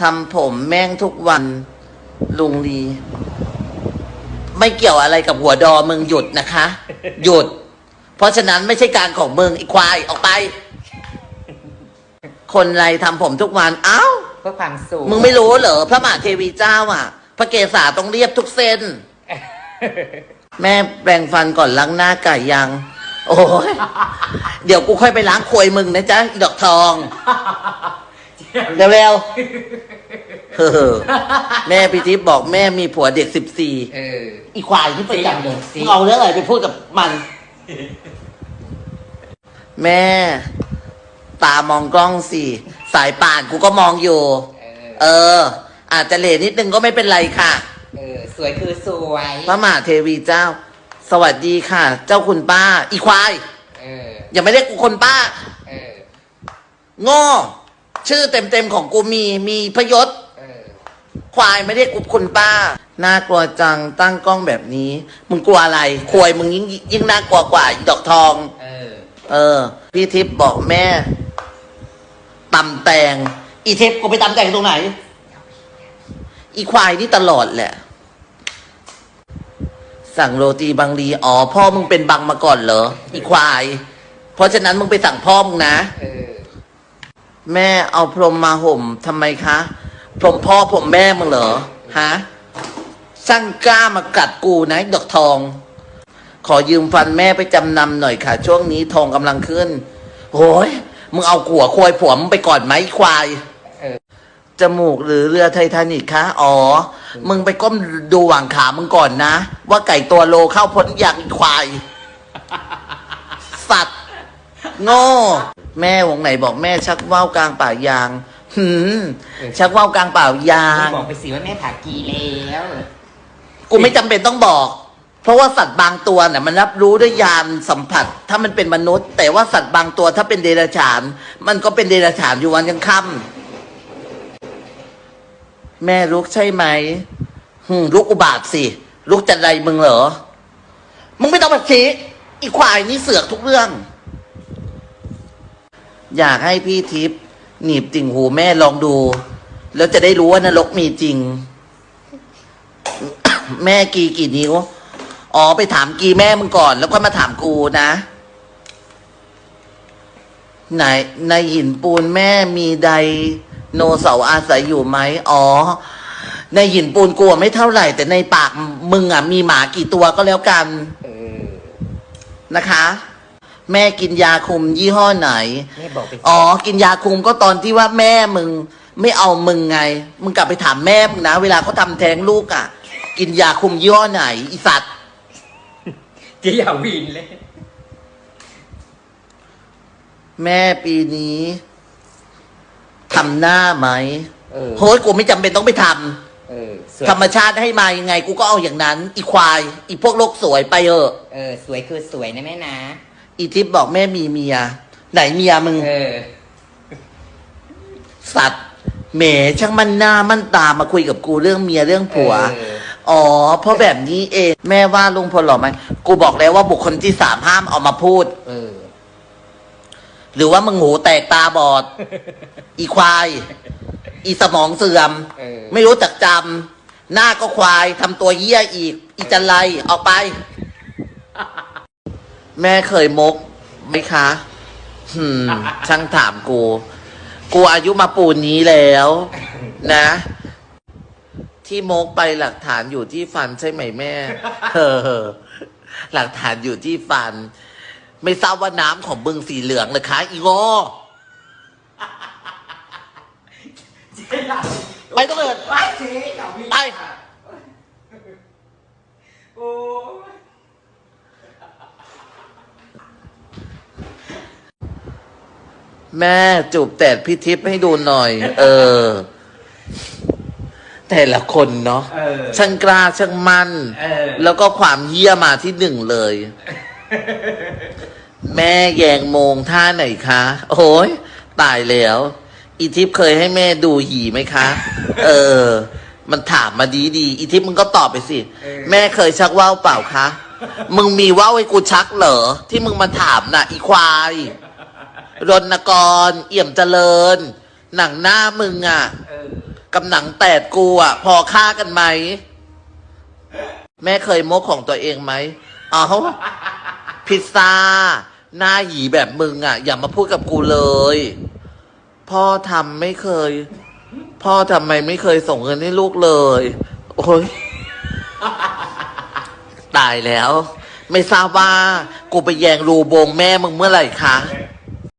ทำผมแม่งทุกวันลุงลี ไม่เกี่ยวอะไรกับหัวดอมึงหยุดนะคะ หยุด เพราะฉะนั้นไม่ใช่การของมึงอีควายออกไป คนไรทำผมทุกวันเอ้า เพื่อความสูงมึงไม่รู้เหรอพระมหาเทวีเจ้าอะ พระเกศาต้องเรียบทุกเส้น แม่แปรงฟันก่อนล้างหน้าไก่ยัง โอ้ยเดี๋ยวกูค่อยไปล้างควยมึงนะจ๊ะอีดอกทอง เร็วๆ เออแม่พิทิพย์บอกแม่มีผัวเด็กสิบสี่เออ อีควายที่ประจำเลยสิ มึงเอาเรื่องอะไรไปพูดกับมัน แม่ ตามองกล้องสิ สายป่านกูก็มองอยู่ เออ เออ อาจจะเหลนิดนึงก็ไม่เป็นไรค่ะ เออ สวยคือสวย พระมหาเทวีเจ้า สวัสดีค่ะ เจ้าคุณป้า อีควาย เออ อย่าไม่เรียกกูคนป้า เออ โง่ ชื่อเต็มๆของกูมีมีพยศเออ ควายไม่เรียกกูคุณป้า น่ากลัวจังตั้งกล้องแบบนี้ มึงกลัวอะไรควายมึงยิ่งยิ่งน่ากลัวกว่าอีดอกทอง เออ เออ พี่ทิพย์บอกแม่ตำแตง อีทิพย์กูไปตำแตงตรงไหน อีควายนี่ตลอดแหละ สั่งโรตีบางรีอ๋อพ่อมึงเป็นบังมาก่อนเหรอ อีควาย เพราะฉะนั้นมึงไปสั่งพ่อมึงนะ เออ แม่เอาพรมมาห่มทำไมคะ พรมพ่อผมแม่มึงเหรอฮะช่างกล้ามากัดกูนะดอกทอง ขอยืมฟันแม่ไปจำนำหน่อยค่ะ ช่วงนี้ทองกำลังขึ้นโอ้ยมึงเอาขัวควายผัวมึงไปก่อนไหมควายเออจมูกหรือเรือไททานิกคะอ๋อ มึงไปก้มดูหว่างขามึงก่อนนะ ว่าไก่ตัวโลเข้าพ้นอย่างอีควาย สัตว์ โง่ แม่วงไหนบอกแม่ชักว่าวกลางป่ายาง หืมชักว่าวกลางป่ายาง บอกไปสิว่าแม่ผ่ากีแล้วกูไม่จำเป็นต้องบอก เพราะว่าสัตว์บางตัวเนี่ยมันรับรู้ด้วยยานสัมผัส ถ้ามันเป็นมนุษย์ แต่ว่าสัตว์บางตัวถ้าเป็นเดรัจฉาน มันก็เป็นเดรัจฉานอยู่วันยังค่ำแม่ลุกใช่ไหมหึมลุกอุบาทสิลุกจันไรมึงเหรอมึงไม่ต้องมาชี้อีควายนี่เสือกทุกเรื่อง อยากให้พี่ทิพย์ หนีบติ่งหูแม่ลองดู แล้วจะได้รู้ว่านรกมีจริง แม่กีกี่นิ้ว อ๋อไปถามกีแม่มึงก่อน แล้วก็มาถามกูนะไหนในหินปูนแม่มีไดโนเสาร์อาศัยอยู่ไหมอ๋อ ในหินปูนกูอะไม่เท่าไหร่ แต่ในปากมึงอะมีหมากี่ตัวก็แล้วกันเออนะคะ แม่กินยาคุมยี่ห้อไหน แม่บอกไปสิอ๋อ กินยาคุมก็ตอนที่ว่าแม่มึงไม่เอามึงไง มึงกลับไปถามแม่มึงนะ เวลาเขาทำแท้งลูกอะ กินยาคุมยี่ห้อไหนอีสัตว์เจีอย่าวินเลย แม่ปีนี้ทำหน้าไหมเออ โฮ้ยกูไม่จำเป็นต้องไปทเออสวยำธรรมชาติให้มายังไง กูก็เอาอย่างนั้น อีควาย อีพวกโลกสวยไปเถอะ เออ สวยคือสวยนะแม่นะ อีทิพย์บอกแม่มีเมีย ไหนเมียมึง เออ สัตว์แหมช่างมันหน้ามันตามาคุยกับกูเรื่องเมียเรื่องผัว เออ อ๋อ เพราะแบบนี้เองแม่ว่าลุงพลหล่อไหมกูบอกแล้วว่าบุคคลที่สามห้ามเอามาพูด เออ หรือว่ามึงหูแตกตาบอด อีควาย อีสมองเสื่อม เออ ไม่รู้จักจำหน้าก็ควายทำตัวเยี่ยอีก อีจันไรออกไป แม่เคยมกไหมคะหืม ช่างถามกู กูอายุมาปูนนี้แล้ว นะ ที่มกไปหลักฐานอยู่ที่ฟันใช่ไหมแม่เออหลักฐานอยู่ที่ฟัน ไม่ทราบว่าน้ำของบึงสีเหลืองเลยคะอีโง่ไปต้องเอินไปไปโอ้ แม่จูบแตดพี่ทิพย์ให้ดูหน่อย เออ แต่ละคนเนาะเออ ช่างกล้าช่างมั่นเออ แล้วก็ความเยี่ยมาที่หนึ่งเลย แม่แยงโมงท่าไหนคะ โอ้ยตายแล้ว อีทิพย์เคยให้แม่ดูหีไหมคะ เออ มันถามมาดีดีๆอีทิพย์มึงก็ตอบไปสิ เออ แม่เคยชักว่าวเปล่าคะ มึงมีว่าวให้กูชักเหรอ ที่มึงมาถามน่ะ อีควาย รณกร เอี่ยมเจริญ หนังหน้ามึงอะเออกับหนังแตดกูอะ พอค่ากันไหม แม่เคยโมกของตัวเองไหมอ๋อพิซซ่า หน้าหยีแบบมึงอะ อย่ามาพูดกับกูเลย พ่อทำไม่เคย พ่อทำไมไม่เคยส่งเงินให้ลูกเลย โอ้ยตายแล้ว ไม่ทราบว่า กูไปแยงรูโบงแม่มึงเมื่อไหร่คะเอ